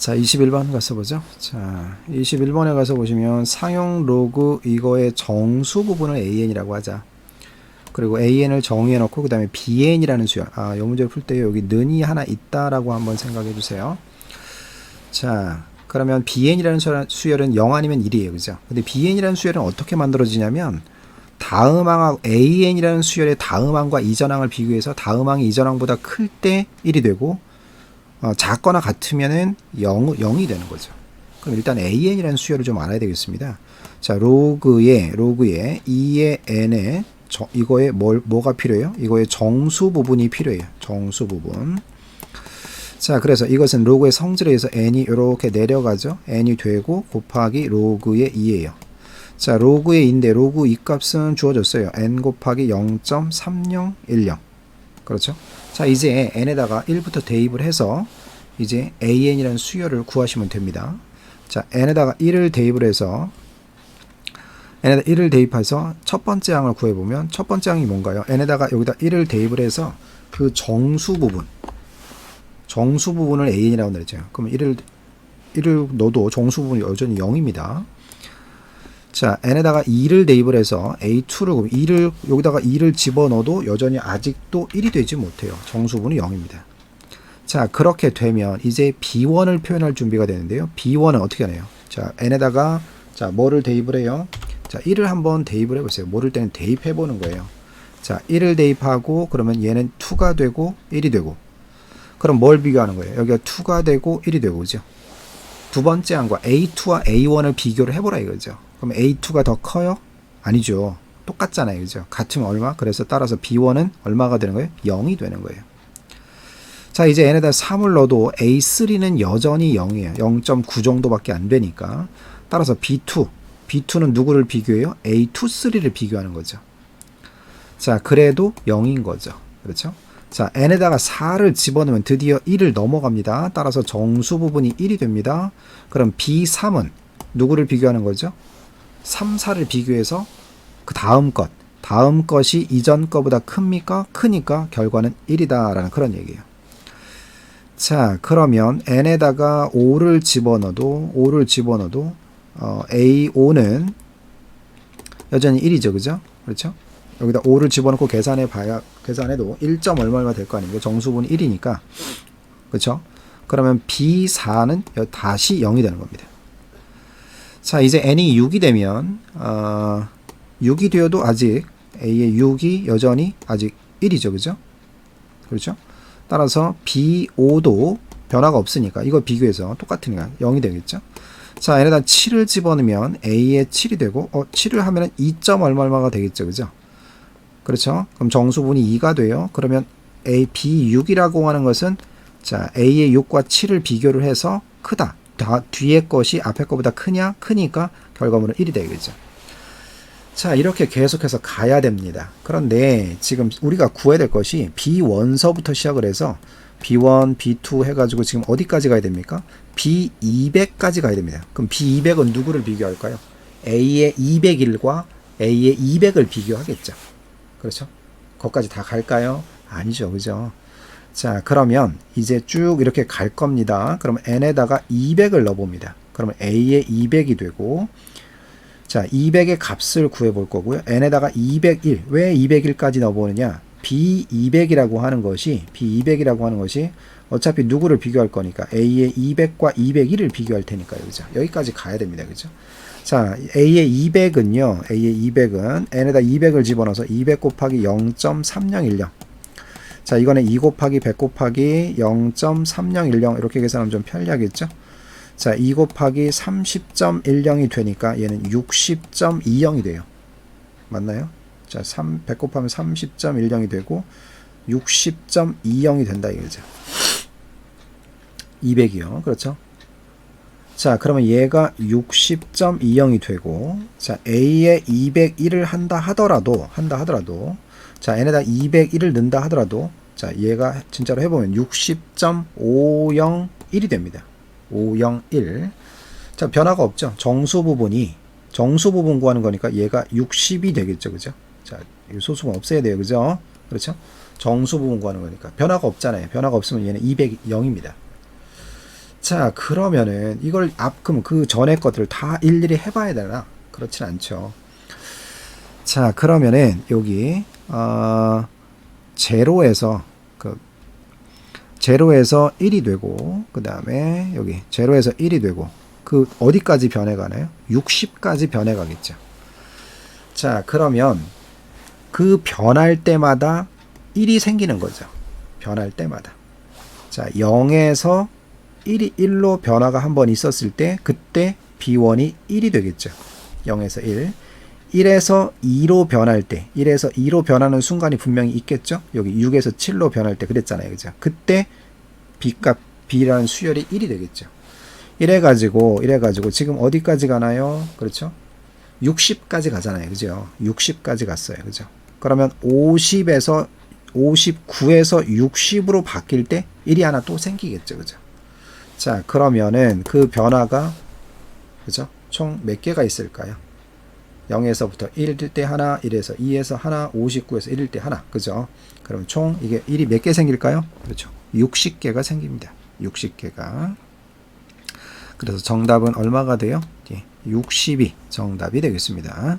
자, 21번 가서 보죠. 자, 21번에 가서 보시면 상용 로그 이거의 정수 부분을 AN이라고 하자. 그리고 AN을 정의해 놓고 그다음에 BN이라는 수열. 아, 이 문제를 풀 때 여기 는이 하나 있다라고 한번 생각해 주세요. 자, 그러면 BN이라는 수- 수열은 0 아니면 1이에요. 그죠? 근데 BN이라는 수열은 어떻게 만들어지냐면 다음항하고 AN이라는 수열의 다음항과 이전항을 비교해서 다음항이 이전항보다 클 때 1이 되고 어, 작거나 같으면은 0, 0이 되는 거죠. 그럼 일단 AN이라는 수열을 좀 알아야 되겠습니다. 자, 로그에 로그에 2의 n에 저, 이거에 뭘 뭐가 필요해요? 이거의 정수 부분이 필요해요. 정수 부분. 자, 그래서 이것은 로그의 성질에 의해서 n이 이렇게 내려가죠. n이 되고 곱하기 로그의 2예요. 자, 로그의 2인데 로그 2 값은 주어졌어요. n 곱하기 0.3010. 그렇죠? 자, 이제 n에다가 1부터 대입을 해서 이제 an이라는 수열을 구하시면 됩니다. 자, n에다가 1을 대입을 해서 n에다 1을 대입해서 첫 번째 항을 구해보면 첫 번째 항이 뭔가요? n에다가 여기다 1을 대입을 해서 그 정수 부분 정수 부분을 an이라고 그랬죠. 그러면 1을 1을 넣어도 정수 부분이 여전히 0입니다. 자, n에다가 2를 대입을 해서 a2를 2를 여기다가 2를 집어넣어도 여전히 아직도 1이 되지 못해요. 정수분이 0입니다. 자, 그렇게 되면 이제 b1을 표현할 준비가 되는데요. b1은 어떻게 하나요? 자, n에다가 자, 뭐를 대입을 해요? 자, 1을 한번 대입을 해 보세요. 모를 때는 대입해 보는 거예요. 자, 1을 대입하고 그러면 얘는 2가 되고 1이 되고 그럼 뭘 비교하는 거예요? 여기가 2가 되고 1이 되고 그죠? 두 번째 항과 A2와 A1을 비교를 해보라 이거죠. 그럼 A2가 더 커요? 아니죠. 똑같잖아요. 그죠? 같으면 얼마? 그래서 따라서 B1은 얼마가 되는 거예요? 0이 되는 거예요. 자, 이제 n에다 3을 넣어도 A3는 여전히 0이에요. 0.9 정도밖에 안 되니까. 따라서 B2, B2는 누구를 비교해요? A2, 3를 비교하는 거죠. 자, 그래도 0인 거죠. 그렇죠? 자, n에다가 4를 집어넣으면 드디어 1을 넘어갑니다. 따라서 정수 부분이 1이 됩니다. 그럼 B3은 누구를 비교하는 거죠? 3, 4를 비교해서 그 다음 것, 다음 것이 이전 거보다 큽니까? 크니까 결과는 1이다라는 그런 얘기예요. 자, 그러면 n에다가 5를 집어넣어도 5를 집어넣어도 어, A5는 여전히 1이죠. 그죠? 그렇죠? 여기다 5를 집어넣고 계산해 봐야 계산해도 1점 얼마 얼마 될 거 아닙니까? 정수분이 1이니까. 그렇죠? 그러면 B4는 다시 0이 되는 겁니다. 자, 이제 n이 6이 되면 어, 6이 되어도 아직 a의 6이 여전히 아직 1이죠. 그죠? 그렇죠? 따라서 B5도 변화가 없으니까 이거 비교해서 똑같으니까 0이 되겠죠. 자, 얘네다 7을 집어넣으면 A에 7이 되고 어 7을 하면은 2점 얼마 얼마가 되겠죠. 그죠? 그렇죠? 그럼 정수분이 2가 돼요. 그러면 A B6이라고 하는 것은 자, A의 6과 7을 비교를 해서 크다. 다 뒤에 것이 앞에 것보다 크냐? 크니까 결과물은 1이 되겠죠. 자, 이렇게 계속해서 가야 됩니다. 그런데 지금 우리가 구해야 될 것이 B1서부터 시작을 해서 B1, B2 해가지고 지금 어디까지 가야 됩니까? B200까지 가야 됩니다. 그럼 B200은 누구를 비교할까요? A의 201과 A의 200을 비교하겠죠. 그렇죠? 거기까지 다 갈까요? 아니죠. 그죠? 자, 그러면 이제 쭉 이렇게 갈 겁니다. 그러면 n에다가 200을 넣어봅니다. 그러면 a의 200이 되고, 자, 200의 값을 구해 볼 거고요. n에다가 201. 왜 201까지 넣어보느냐? B200이라고 하는 것이, B200이라고 하는 것이 어차피 누구를 비교할 거니까 A의 200과 201을 비교할 테니까요. 그죠? 여기까지 가야 됩니다. 그죠? 자, A의 200은요, A의 200은 N에다 200을 집어넣어서 200 곱하기 0.3010. 자, 이거는 2 곱하기 100 곱하기 0.3010 이렇게 계산하면 좀 편리하겠죠? 자, 2 곱하기 30.10이 되니까 얘는 60.20이 돼요. 맞나요? 자, 3, 100 곱하면 30.10이 되고 60.20이 된다 이거죠. 200이요. 그렇죠? 자, 그러면 얘가 60.20이 되고 자, A에 201을 한다 하더라도 한다 하더라도 자, n에다 201을 넣는다 하더라도 자, 얘가 진짜로 해 보면 60.501이 됩니다. 501. 자, 변화가 없죠. 정수 부분이 정수 부분 구하는 거니까 얘가 60이 되겠죠. 그죠? 자, 이 소수가 없어야 돼요. 그죠? 그렇죠? 정수 부분 구하는 거니까 변화가 없잖아요. 변화가 없으면 얘는 200, 0입니다. 자, 그러면은 이걸 앞 그럼 그 전에 것들을 다 일일이 해 봐야 되나? 그렇진 않죠. 자, 그러면은 여기 어 제로에서 그 제로에서 1이 되고 그 다음에 여기 제로에서 1이 되고 그 어디까지 변해 가나요? 60까지 변해 가겠죠. 자, 그러면 그 변할 때마다 1이 생기는 거죠. 변할 때마다. 자, 0에서 1이 1로 변화가 한 번 있었을 때 그때 B1이 1이 되겠죠. 0에서 1. 1에서 2로 변할 때, 1에서 2로 변하는 순간이 분명히 있겠죠? 여기 6에서 7로 변할 때 그랬잖아요. 그죠? 그때 B값, B라는 수열이 1이 되겠죠. 이래가지고, 이래가지고 지금 어디까지 가나요? 그렇죠? 60까지 가잖아요. 그죠? 60까지 갔어요. 그죠? 그러면 50에서 59에서 60으로 바뀔 때 1이 하나 또 생기겠죠. 그죠? 자, 그러면은 그 변화가 그죠? 총 몇 개가 있을까요? 0에서부터 1일 때 하나, 1에서 2에서 하나, 59에서 1일 때 하나. 그죠? 그럼 총 이게 1이 몇 개 생길까요? 그렇죠. 60개가 생깁니다. 60개가. 그래서 정답은 얼마가 돼요? 예, 60이 정답이 되겠습니다.